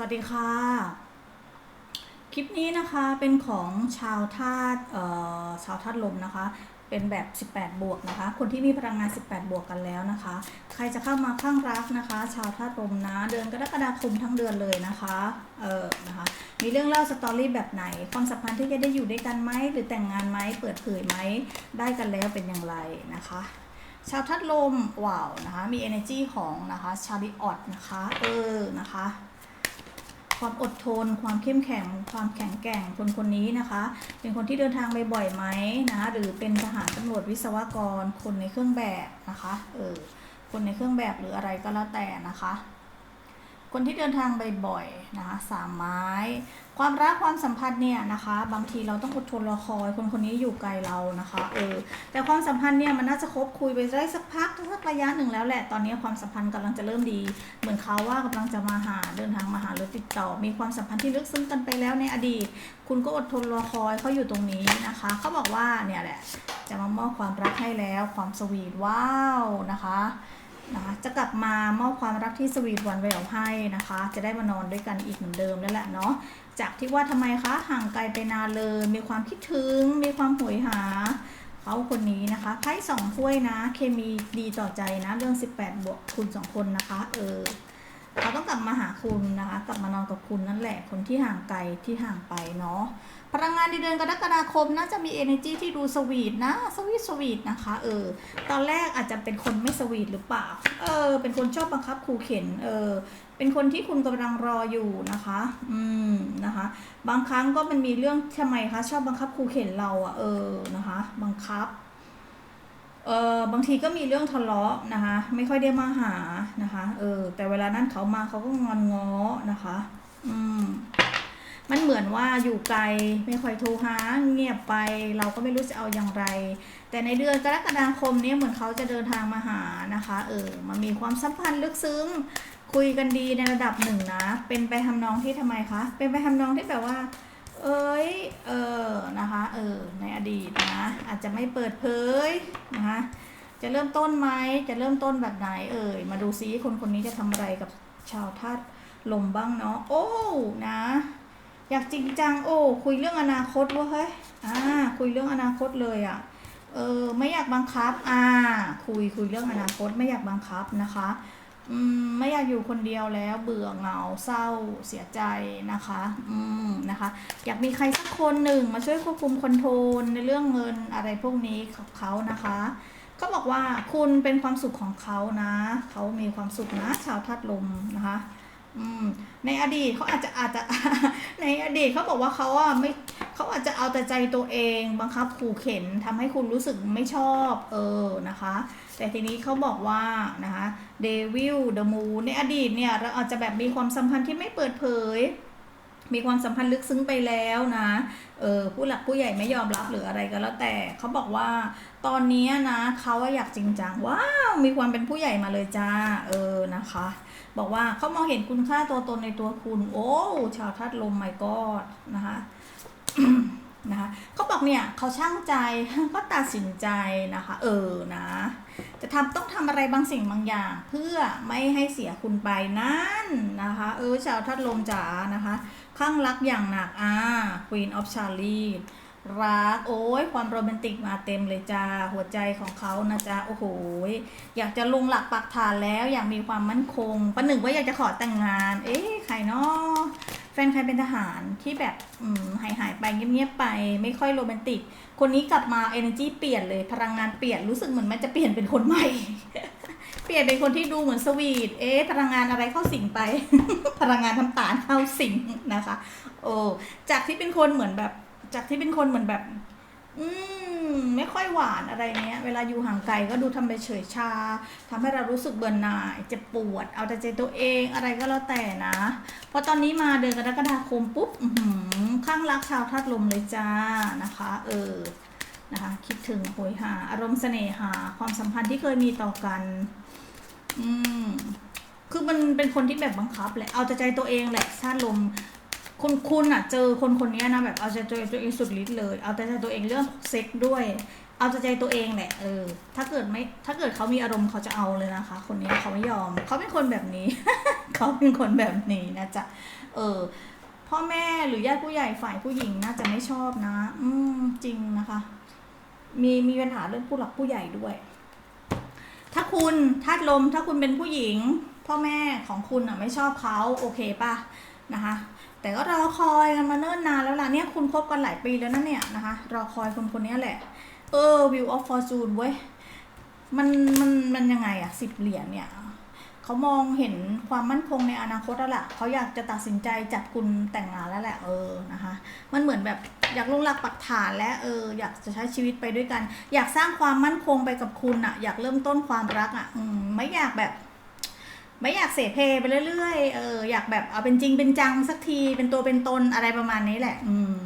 สวัสดีค่ะ คลิปนี้นะคะเป็นของชาวธาตุชาวธาตุลมนะคะ เป็นแบบ 18 บวกนะคะ คนที่มีพลังงาน 18 บวกกันแล้วนะคะ ใครจะเข้ามาข้างรักนะคะ ชาวธาตุลมนะ เดือนกรกฎาคมทั้งเดือนเลยนะคะ เออนะคะ มีเรื่องเล่าสตอรี่แบบไหน ความสัมพันธ์ที่จะได้อยู่ด้วยกันไหม หรือแต่งงานไหม เปิดเผยไหม ได้กันแล้วเป็นอย่างไรนะคะชาวธาตุลมว้าวนะคะ มี energy ของนะคะชาริออตนะคะ เออ นะคะ ความอดทน ความเข้มแข็ง ความแข็งแกร่งคนคนนี้นะคะ เป็นคนที่เดินทางไปบ่อยไหมนะคะหรือเป็นทหารตำรวจวิศวกร คนในเครื่องแบบนะคะเออคนในเครื่องแบบหรืออะไรก็แล้วแต่นะคะ คนที่เดินทางบ่อยๆนะคะสามไม้ ความรักความสัมพันธ์เนี่ยนะคะ บางทีเราต้องอดทนรอคอยคนคนนี้อยู่ไกลเรานะคะเออแต่ความสัมพันธ์เนี่ยมันน่าจะคบคุยไปได้สักพักสักระยะหนึ่งแล้วแหละตอนนี้ความสัมพันธ์กำลังจะเริ่มดี เหมือนเขาว่ากำลังจะมาหาเดินทางมาหาหรือติดต่อ มีความสัมพันธ์ที่ลึกซึ้งกันไปแล้วในอดีต คุณก็อดทนรอคอยเขาอยู่ตรงนี้นะคะเขาบอกว่าเนี่ยแหละจะมามอบความรักให้แล้วความสวีทว้าวนะคะ นะจะกลับมามอบความรักที่สวีทหวานแหววให้นะคะ จะได้มานอนด้วยกันอีกเหมือนเดิมนั่นแหละเนาะจากที่ว่าทำไมคะห่างไกลไปนานเลย มีความคิดถึง มีความหวยหาเขาคนนี้นะคะไพ่สองถ้วยนะ เคมีดีต่อใจนะ เรื่อง 18บวกคุณสองคนนะคะ เออ เขาต้องกลับมาหาคุณนะคะ กลับมานอนกับคุณนั่นแหละ คนที่ห่างไกลที่ห่างไปเนาะ พลังงานในเดือนกรกฎาคมน่าจะมี energy ที่ดูสวีทนะ สวีทสวีทนะคะ เออ ตอนแรกอาจจะเป็นคนไม่สวีทหรือเปล่า เออ เป็นคนชอบบังคับขู่เข็น เออ เป็นคนที่คุณกำลังรออยู่นะคะ อืม นะคะ บางครั้งก็มันมีเรื่องทำไมคะ ชอบบังคับขู่เข็นเราอะเออ นะคะ บังคับ เออบางทีก็มีเรื่องทะเลาะนะคะ ไม่ค่อยได้มาหานะคะเออแต่เวลานั้นเขามาเขาก็งอนง้อนะคะ อืมมันเหมือนว่าอยู่ไกลไม่ค่อยโทรหาเงียบไปเราก็ไม่รู้จะเอาอย่างไร แต่ในเดือนกรกฎาคมนี้เหมือนเขาจะเดินทางมาหานะคะ เออมันมีความสัมพันธ์ลึกซึ้ง คุยกันดีในระดับหนึ่งนะ เป็นไปทำนองที่ทำไมคะ เป็นไปทำนองที่แบบว่า เอ้ย เออ นะคะ เออ ในอดีตนะ อาจจะไม่เปิดเผยนะคะ จะเริ่มต้นไหม จะเริ่มต้นแบบไหน เอ่ย มาดูซิคนคนนี้จะทำอะไรกับชาวธาตุลมบ้างเนาะ โอ้ นะ อยากจริงจัง โอ้ คุยเรื่องอนาคตวะเฮ้ย อ่า คุยเรื่องอนาคตเลยอะ่ะ เออ ไม่อยากบังคับ อ่า คุยคุยเรื่องอนาคต ไม่อยากบังคับนะคะ อืมไม่อยากอยู่คนเดียวแล้วเบื่อเหงาเศร้าเสียใจนะคะ อืมนะคะ อยากมีใครสักคนหนึ่งมาช่วยควบคุมคอนโทรลในเรื่องเงินอะไรพวกนี้ของเขานะคะเขาบอกว่าคุณเป็นความสุขของเขานะเขามีความสุขนะ ชาวธาตุลมนะคะ อืมในอดีตเขาอาจจะอาจจะ ในอดีตเขาบอกว่าเขาอะไม่ เขาอาจจะเอาแต่ใจตัวเองบังคับขู่เข็นทำให้คุณรู้สึกไม่ชอบเออนะคะ แต่ทีนี้เขาบอกว่านะคะเดวิลเดอะมูในอดีตเนี่ยเราอาจจะแบบมีความสัมพันธ์ที่ไม่เปิดเผย มีความสัมพันธ์ลึกซึ้งไปแล้วนะเออผู้หลักผู้ใหญ่ไม่ยอมรับหรืออะไรก็แล้วแต่เขาบอกว่าตอนนี้นะเขาอยากจริงจังว้าวมีความเป็นผู้ใหญ่มาเลยจ้าเออนะคะบอกว่าเขามองเห็นคุณค่าตัวตนในตัวคุณ โอ้ ชาวธาตุลมไม่กอดนะคะ นะคะเขาบอกเนี่ยเขาช่างใจก็ตัดสินใจนะคะ เออนะจะทำต้องทำอะไรบางสิ่งบางอย่าง เพื่อไม่ให้เสียคุณไปนั่นนะคะ เออชาวธาตุลมจ๋านะคะข้างรักอย่างหนักอ่า Queen of Charlie รักโอ้ยความโรแมนติกมาเต็มเลยจ้าหัวใจของเขานะจ๊ะโอ้โหยอยากจะลงหลักปักฐานแล้วอยากมีความมั่นคงประหนึ่งว่าอยากจะขอแต่งงาน เอ๊ะใครเนาะ ฟนใครเป็นทหารที่แบบหายหายๆไปเงียบๆไป ไม่ค่อยโรแมนติก คนนี้กลับมา energy เปลี่ยนเลยพลังงานเปลี่ยนรู้สึกเหมือนมันจะเปลี่ยนเป็นคนใหม่ เปลี่ยนเป็นคนที่ดูเหมือนสวีท เอ๊ะพลังงานอะไรเข้าสิงไป พลังงานทำตาลเข้าสิงนะคะ โอ้จากที่เป็นคนเหมือนแบบ จากที่เป็นคนเหมือนแบบ อืม ไม่ค่อยหวานอะไรเนี้ย เวลาอยู่ห่างไกลก็ดูทำไปเฉยชาทำให้เรารู้สึกเบื่อหน่ายเจ็บปวด เอาแต่ใจตัวเองอะไรก็แล้วแต่นะ เพอตอนนี้มาเดือนกรกฎาคมปุ๊บข้างรักชาวธาตุลมเลยจ้านะคะ เออนะคะคิดถึงโหยหา อารมณ์เสน่หา ความสัมพันธ์ที่เคยมีต่อกัน อืมคือมันเป็นคนที่แบบบังคับแหละ เอาแต่ใจตัวเองแหละชาติลม คุณคุณอะเจอคนคนนี้นะแบบเอาใจตัวเองสุดฤทธิ์เลย เอาใจตัวเองเรื่องเซ็กด้วย เอาแต่ใจตัวเองแหละเออถ้าเกิดไม่ถ้าเกิดเขามีอารมณ์เขาจะเอาเลยนะคะ คนนี้เขาไม่ยอมเขาเป็นคนแบบนี้ เขาเป็นคนแบบนี้นะจ๊ะเออพ่อแม่หรือญาติผู้ใหญ่ฝ่ายผู้หญิงน่าจะไม่ชอบนะ อืมจริงนะคะ มีมีปัญหาเรื่องผู้หลักผู้ใหญ่ด้วย ถ้าคุณธาตุลมถ้าคุณเป็นผู้หญิง พ่อแม่ของคุณอะไม่ชอบเขาโอเคป่ะนะคะ แต่ก็รอคอยกันมาเนิ่นนานแล้วล่ะเนี่ยคุณคบกันหลายปีแล้วนะเนี่ยนะคะ รอคอยคนคนนี้แหละ เออ view of fortune เว้ยมันมันมันยังไงอะสิบเหรียญเนี่ยเขามองเห็นความมั่นคงในอนาคตแล้วแหละเขาอยากจะตัดสินใจจับคุณแต่งงานแล้วแหละเออนะคะ มันเหมือนแบบอยากลงหลักปักฐานและเอออยากจะใช้ชีวิตไปด้วยกัน อยากสร้างความมั่นคงไปกับคุณอะอยากเริ่มต้นความรักอะอืมไม่อยากแบบ ไม่อยากเสเพไปเรื่อยๆ เอออยากแบบเอาเป็นจริงเป็นจังสักทีเป็นตัวเป็นตนอะไรประมาณนี้แหละ อืม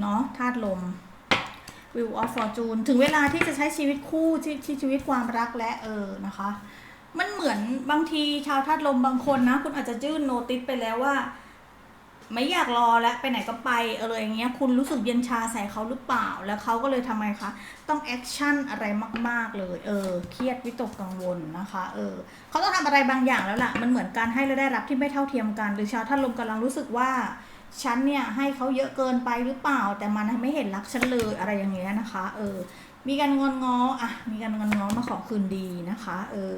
เนาะธาตุลม Wheel of Fortune ถึงเวลาที่จะใช้ชีวิตคู่ที่ที่ชีวิตความรักและเออนะคะ มันเหมือนบางทีชาวธาตุลมบางคนนะ คุณอาจจะยื่นโนติสไปแล้วว่า ไม่อยากรอแล้วไปไหนก็ไปเอออย่างเงี้ยคุณรู้สึกเย็นชาใส่เขาหรือเปล่า แล้วเขาก็เลยทำไมคะต้องแอคชั่นอะไรมาก ๆ เลยเออเครียดวิตกกังวลนะคะเออเขาต้องทำอะไรบางอย่างแล้วล่ะมันเหมือนการให้และได้รับที่ไม่เท่าเทียมกัน หรือชาวธาตุลมกำลังรู้สึกว่าฉันเนี่ยให้เขาเยอะเกินไปหรือเปล่า แต่มันไม่เห็นรักฉันเลยอะไรอย่างเงี้ยนะคะเออมีการงอนง้ออะมีการงอนง้อมาขอคืนดีนะคะ เออ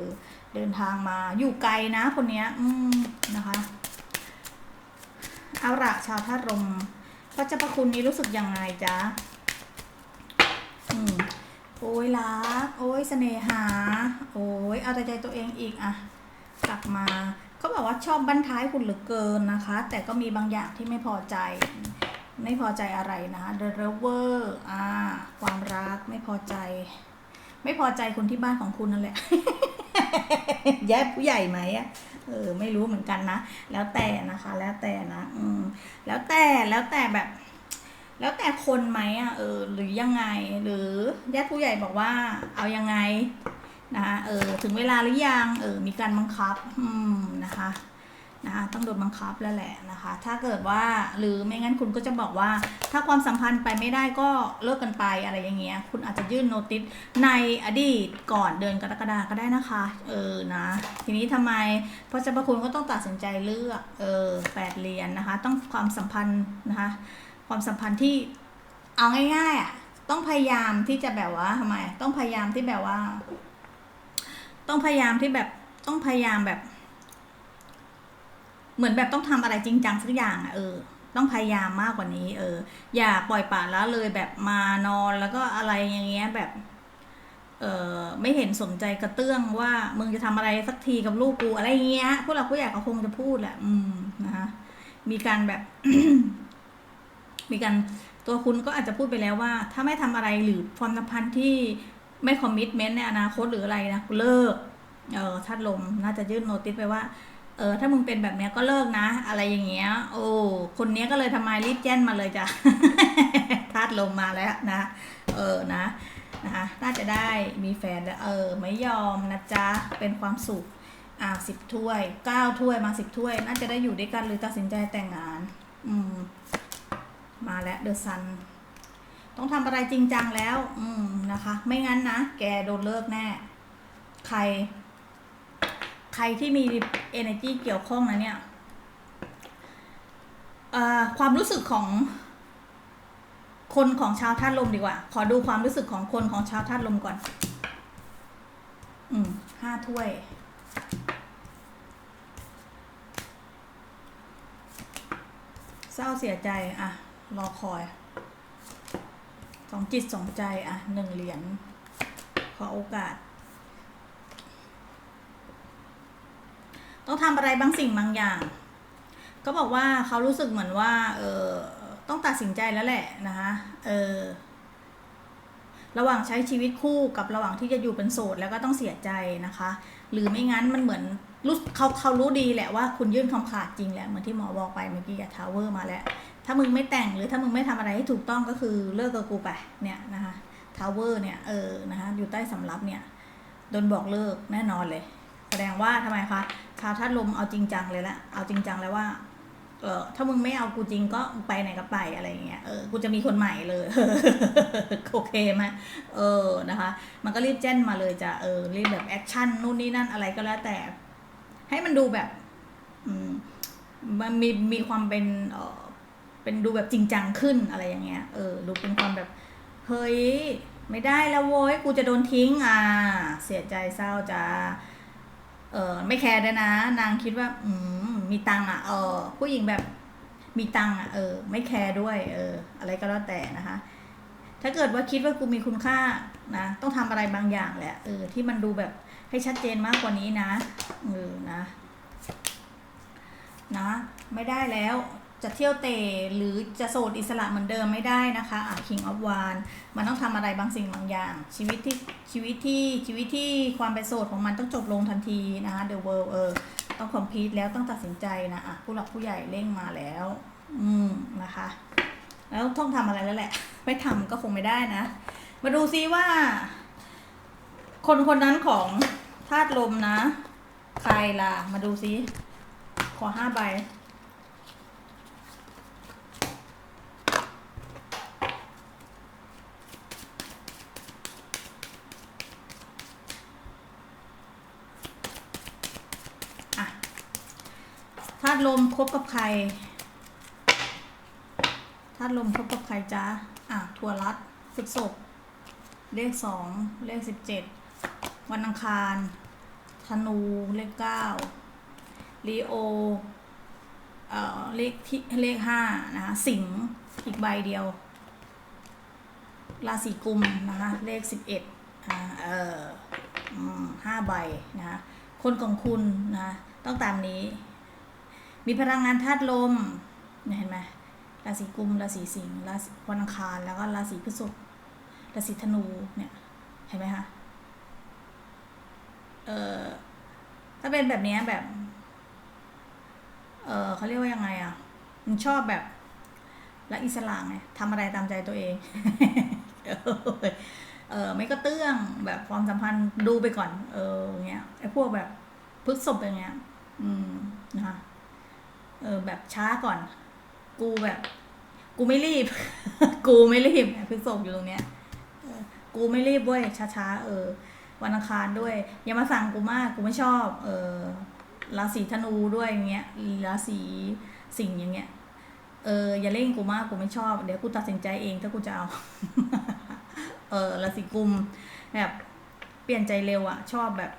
เดินทางมาอยู่ไกลนะคนเนี้ยอืมนะคะ เอาละชาวธาตุลมพระเจ้าประคุณนี้รู้สึกยังไงจ๊ะอืมโอ้ยรัก โอ้ยเสน่หา โอ้ยเอาแต่ใจตัวเองอีกอะกลับมาเขาบอกว่าชอบบั้นท้ายคุณเหลือเกินนะคะ แต่ก็มีบางอย่างที่ไม่พอใจ ไม่พอใจอะไรนะคะ The Lover อ่า ความรักไม่พอใจ ไม่พอใจคนที่บ้านของคุณนั่นแหละ แย่ผู้ใหญ่ไหมอะเออไม่รู้เหมือนกันนะ แล้วแต่นะคะ แล้วแต่นะ อืม แล้วแต่แล้วแต่แบบ แล้วแต่คนไหมอะเออ หรือยังไง หรือญาติผู้ใหญ่บอกว่า เอายังไงนะคะเออ ถึงเวลาหรือยังเออ มีการบังคับ อืมนะคะ นะคะต้องโดนบังคับแล้วแหละนะคะ ถ้าเกิดว่าหรือไม่งั้นคุณก็จะบอกว่า ถ้าความสัมพันธ์ไปไม่ได้ก็เลิกกันไปอะไรอย่างเงี้ย คุณอาจจะยื่นโนติสในอดีตก่อนเดือนกรกฎาก็ได้นะคะ เออนะทีนี้ทำไมเพราะเจ้าพระคุณก็ต้องตัดสินใจเลือกเออแปดเหรียญนนะคะ ต้องความสัมพันธ์นะคะความสัมพันธ์ที่เอาง่ายๆอะต้องพยายามที่จะแบบว่าทำไม ต้องพยายามที่แบบว่า ต้องพยายามที่แบบต้องพยายามแบบ เหมือนแบบต้องทำอะไรจริงจังสักอย่างอะเออ ต้องพยายามมากกว่านี้ เออ อย่าปล่อยปละละเลยแบบมานอนแล้วก็อะไรอย่างเงี้ยแบบ เออไม่เห็นสนใจกระเตื้องว่ามึงจะทำอะไรสักทีกับลูกกูอะไรเงี้ยพวกเราผู้ใหญ่ก็คงจะพูดแหละ อืมนะคะมีการแบบ มีการตัวคุณก็อาจจะพูดไปแล้วว่า ถ้าไม่ทำอะไรหรือความสัมพันธ์ที่ไม่คอมมิชเมนต์ในอนาคตหรืออะไรนะเลิก เออทัดลมน่าจะยื่นโนติสไปว่า เออถ้ามึงเป็นแบบเนี้ยก็เลิกนะ อะไรอย่างเงี้ย โอ้คนเนี้ยก็เลยทำไมรีบแจ้นมาเลยจ้ะธาตุลมมาแล้วนะ เออนะนะคะน่าจะได้มีแฟนแล้วเออไม่ยอมนะจ๊ะเป็นความสุขอ่าสิบถ้วยเก้าถ้วยมาสิบถ้วย น่าจะได้อยู่ด้วยกันหรือตัดสินใจแต่งงาน อืม มาแล้วเดอะซันต้องทำอะไรจริงจังแล้ว อืมนะคะ ไม่งั้นนะ แกโดนเลิกแน่ ใคร ใครที่มี energy เกี่ยวข้องนะเนี่ยความรู้สึกของคนของชาวธาตุลมดีกว่า ขอดูความรู้สึกของคนของชาวธาตุลมก่อน อืมห้าถ้วย เศร้าเสียใจ อะ รอคอย สองจิตสองใจ อะ หนึ่งเหรียญ ขอโอกาส ต้องทำอะไรบางสิ่งบางอย่าง ก็บอกว่าเขารู้สึกเหมือนว่า เออต้องตัดสินใจแล้วแหละนะคะเออระหว่างใช้ชีวิตคู่กับระหว่างที่จะอยู่เป็นโสดแล้วก็ต้องเสียใจนะคะ หรือไม่งั้นมันเหมือนรู้เขาเขารู้ดีแหละว่าคุณยื่นคำขาดจริงแหละเหมือนที่หมอบอกไปเมื่อกี้อะทาวเวอร์มาแล้ว ถ้ามึงไม่แต่งหรือถ้ามึงไม่ทำอะไรให้ถูกต้องก็คือเลิกกับกูไปเนี่ยนะคะทาวเวอร์เนี่ยเออนะคะอยู่ใต้สำรับเนี่ยโดนบอกเลิกแน่นอนเลย แสดงว่าทำไมคะชาวธาตุลมเอาจริงจังเลยละเอาจริงจังแล้วว่าเออถ้ามึงไม่เอากูจริงก็ไปไหนก็ไปอะไรอย่างเงี้ยเออกูจะมีคนใหม่เลยโอเคไหมเออนะคะ มันก็รีบแจ้นมาเลยจะเออรีบแบบแอคชั่นนู่นนี่นั่นอะไรก็แล้วแต่ ให้มันดูแบบมันมีมีความเป็นเออเป็นดูแบบจริงจังขึ้นอะไรอย่างเงี้ยเออดูเป็นความแบบเฮ้ยไม่ได้แล้วโว้ยกูจะโดนทิ้งอ่าเสียใจเศร้าจ้า เออไม่แคร์ด้วยนะ นางคิดว่า อืมมีตังอะเออผู้หญิงแบบมีตังอะเออ ไม่แคร์ด้วย เออ อะไรก็แล้วแต่นะคะ ถ้าเกิดว่าคิดว่ากูมีคุณค่านะต้องทำอะไรบางอย่างแหละเออที่มันดูแบบให้ชัดเจนมากกว่านี้นะเออนะ นะ ไม่ได้แล้ว จะเที่ยวเตะหรือจะโสดอิสระเหมือนเดิมไม่ได้นะคะอะ King of w a n มันต้องทำอะไรบางสิ่งบางอย่าง ชีวิตที่ชีวิตที่ชีวิตที่ความเป็นโสดของมันต้องจบลงทันทีนะคะ The World เออต้องคอมพิวแล้วต้องตัดสินใจนะอะผู้หลักผู้ใหญ่เร่งมาแล้ว อืมนะคะ แล้วต้องทำอะไรแล้วแหละ ไม่ทำก็คงไม่ได้นะ มาดูซิว่า คนคนนั้นของธาตุลมนะ ใครล่ะ มาดูซิขอห้าใบ ตุลมคบกับใครธาตุลมคบกับใครจ๊ะอะทัวรัดพฤกษบเลขสองเลขสิบเจ็ดวันอังคารธนูเลขเก้าลีโอเอ่อเลขที่เลขห้านะคะสิงห์อีกใบเดียว ราศีกุมนะคะเลขสิบเอ็ดอ่าเอออืมห้าใบนะคะคนของคุณนะต้องตามนี้ มีพลังงานธาตุลมเนี่ยเห็นไหมราศีกุมราศีสิงห์ราศีวันอังคารแล้วก็ราศีพฤษภราศีธนูเนี่ยเห็นไหมคะเออถ้าเป็นแบบนี้แบบ เออเขาเรียกว่ายังไงอะ มันชอบแบบรักอิสระไงทำอะไรตามใจตัวเอง เออไม่ก็เตื้องแบบความสัมพันธ์ดูไปก่อน เออเงี้ยไอ้พวกแบบพฤกษบอย่างเงี้ย อืมนะคะ เออแบบช้าก่อน กูแบบ กูไม่รีบ กูไม่รีบพฤกษบอยู่ตรงเนี้ยกูไม่รีบเว้ยช้าๆเออ วันอังคารด้วย อย่ามาสั่งกูมากกูไม่ชอบ เออราศีธนูด้วยอย่างเงี้ยราศีสิงห์อย่างเงี้ยเอออย่าเร่งกูมากกูไม่ชอบ เดี๋ยวกูตัดสินใจเองถ้ากูจะเอา เออราศีกุมแบบเปลี่ยนใจเร็วอะชอบแบบ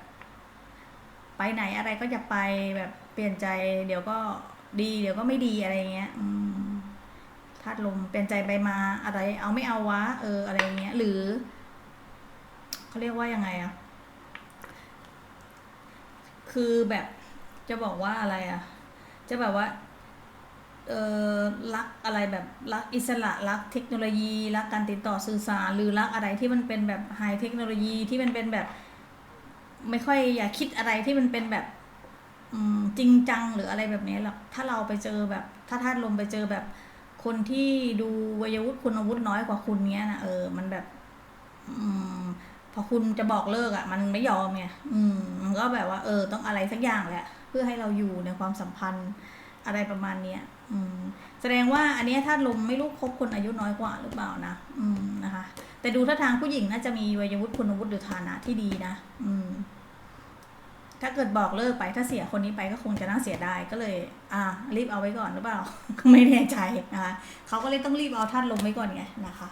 ไปไหนอะไรก็จะไปแบบเปลี่ยนใจ เดี๋ยวก็ ดีเดี๋ยวก็ไม่ดีอะไรเงี้ยอืมธาตุลมเปลี่ยนใจไปมาอะไร เอาไม่เอาวะ เอออะไรเงี้ย หรือเขาเรียกว่ายังไงอะคือแบบจะบอกว่าอะไรอะจะแบบว่าเออรักอะไรแบบรักอิสระรักเทคโนโลยีรักการติดต่อสื่อสารหรือรักอะไรที่มันเป็นแบบไฮเทคโนโลยีที่มันเป็นแบบ ไม่ค่อยอยากคิดอะไรที่มันเป็นแบบ จริงจังหรืออะไรแบบนี้หรอกถ้าเราไปเจอแบบ ถ้าธาตุลมไปเจอแบบ คนที่ดูวัยวุฒิคุณวุฒิน้อยกว่าคุณเนี้ยนะเออ มันแบบ อืมพอคุณจะบอกเลิกอะ มันไม่ยอมไงอืมมันก็แบบว่า เออ ต้องอะไรสักอย่างแหละ เพื่อให้เราอยู่ในความสัมพันธ์อะไรประมาณเนี้ยอืม แสดงว่าอันนี้ยถ้าลมไม่รู้คบคนอายุน้อยกว่าหรือเปล่านะอืมนะคะ แต่ดูท่าทางผู้หญิงน่าจะมีวัยวุฒิคุณวุฒิหรือฐานะที่ดีนะ อืม ถ้าเกิดบอกเลิกไปถ้าเสียคนนี้ไปก็คงจะน่าเสียดายก็เลย อ่า รีบเอาไว้ก่อนหรือเปล่าก็ไม่แน่ใจนะคะเขาก็เลยต้องรีบเอาท่านลงไว้ก่อนไงนะคะ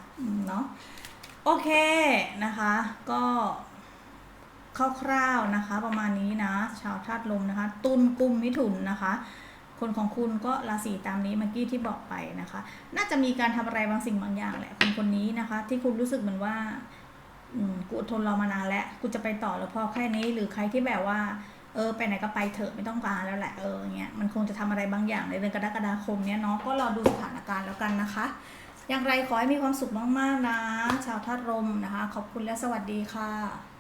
เนาะโอเคนะคะ ก็คร่าวๆนะคะ ประมาณนี้นะ ชาวธาตุลมนะคะ ตุลกุมมิถุนนะคะ คนของคุณก็ราศีตามนี้เมื่อกี้ที่บอกไปนะคะ น่าจะมีการทำอะไรบางสิ่งบางอย่างแหละคนคนนี้นะคะ ที่คุณรู้สึกเหมือนว่า กูอดทนรอมานานแล้ว กูจะไปต่อหรือพอแค่นี้ หรือใครที่แบบว่า เออ ไปไหนก็ไปเถอะไม่ต้องการแล้วแหละ เออเงี้ย มันคงจะทำอะไรบางอย่างในเดือนกรกฎาคมเนี้ยเนาะ ก็รอดูสถานการณ์แล้วกันนะคะ อย่างไรขอให้มีความสุขมากๆนะ ชาวธาตุลมนะคะ ขอบคุณและสวัสดีค่ะ